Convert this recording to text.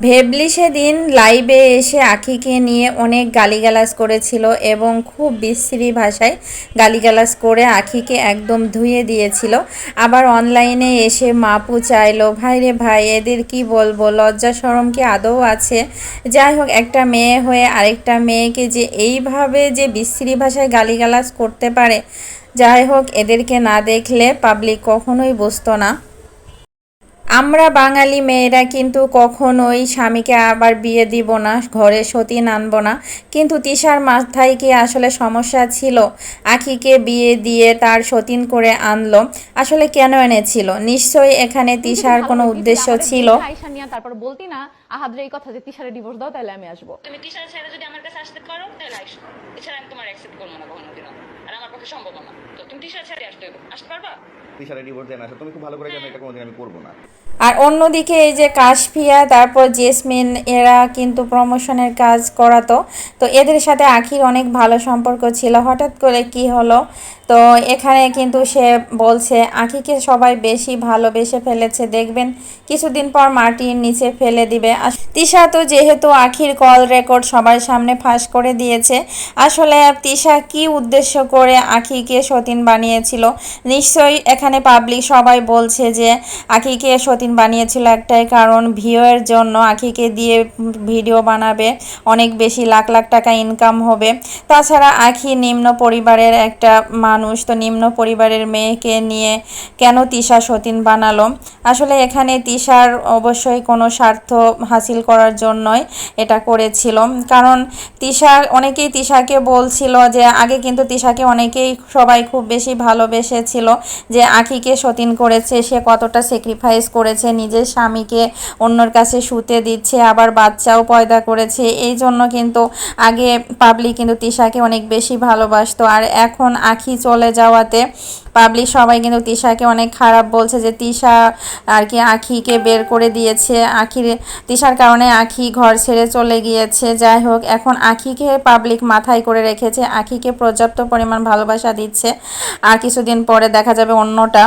ভেবলি সেদিন লাইভে এসে আখিকে নিয়ে অনেক গালিগালাজ করেছিল এবং খুব বিশ্রী ভাষায় গালিগালাজ করে আখিকে একদম ধুয়ে দিয়েছিল। আবার অনলাইনে এসে মাপু চাইলো, ভাই রে ভাই, এদের কি বলব? লজ্জা সরম কি আদৌ আছে? যাই হোক, একটা মেয়ে হয়ে আরেকটা মেয়েকে যে এইভাবে যে বিশ্রী ভাষায় গালিগালাজ করতে পারে, যাই হোক, এদেরকে না দেখলে পাবলিক কখনোই বুঝতো না। আমরা বাঙালি মেয়েরা কিন্তু কখনোই স্বামীকে আবার বিয়ে দিব না ঘরে সতীন আনব না। কিন্তু তিশার মাথায় কি আসলে সমস্যা ছিল? আখিকে বিয়ে দিয়ে তার সতীন করে আনলো। আসলে কেন এনেছিল? নিশ্চয়ই এখানে তিশার কোনো উদ্দেশ্য ছিল। তারপর বলতি না আহাদ্রে এই কথা যে তিশারে ডিভোর্স দাও তাহলে আমি আসব। তুমি ছেড়ে যদি আমার কাছে আসতে পারো তাহলে এছাড়া আমি তোমার অ্যাকসেপ্ট করব না কখনো পক্ষে সম্ভব না। তো তুমি আসতে হবে আসতে পারবা? দিশারে ডিভোর্স দেন আসে তুমি খুব ভালো করে জানো এটা কোনোদিন আমি করব না। আর অন্যদিকে এই যে কাশফিয়া তারপর জেসমিন এরা কিন্তু প্রমোশনের কাজ করাতো। তো এদের সাথে আখির অনেক ভালো সম্পর্ক ছিল। হঠাৎ করে কি হলো? তো এখানে কিন্তু সে বলছে আখিকে সবাই বেশি ভালোবেসে ফেলেছে দেখবেন কিছুদিন পর মাটির নিচে ফেলে দিবে। তিশা তো যেহেতু আখির কল রেকর্ড সবার সামনে ফাঁস করে দিয়েছে আসলে তিশা কি উদ্দেশ্য করে আখিকে সতীন বানিয়েছিল। নিশ্চয়ই এখানে পাবলিক সবাই বলছে যে আখিকে সতীন বানিয়েছিল একটাই কারণ, ভিউয়ের জন্য আখিকে দিয়ে ভিডিও বানাবে, অনেক বেশি লাখ লাখ টাকা ইনকাম হবে। তাছাড়া আখি নিম্ন পরিবারের একটা মানুষ, তো নিম্ন পরিবারের মেয়েকে নিয়ে কেন তিশা সতীন বানালো? আসলে এখানে তিশার অবশ্যই কোনো স্বার্থ হাসিল করার জন্যই এটা করেছিল। কারণ তিশা, অনেকেই তিশাকে বলছিল যে, আগে কিন্তু তিশাকে অনেকেই সবাই খুব বেশি ভালোবেসেছিল যে আখিকে সতীন করেছে, সে কতটা স্যাক্রিফাইস করেছে, নিজের স্বামীকে অন্যর কাছে শুতে দিচ্ছে, আবার বাচ্চাও পয়দা করেছে। এই জন্য কিন্তু আগে পাবলিক কিন্তু তিশাকে অনেক বেশি ভালোবাসতো। আর এখন আখি চলে যাওয়াতে পাবলিক সবাই কিন্তু তিশাকে অনেক খারাপ বলছে যে তিশা আর কি আখিকে বের করে দিয়েছে। আখির, তিশার কারণে আখি ঘর ছেড়ে চলে গিয়েছে। যাই হোক, এখন আখিকে পাবলিক মাথায় করে রেখেছে। আখিকে পর্যাপ্ত পরিমাণ ভালোবাসা দিচ্ছে। আর কিছুদিন পরে দেখা যাবে অন্যটা।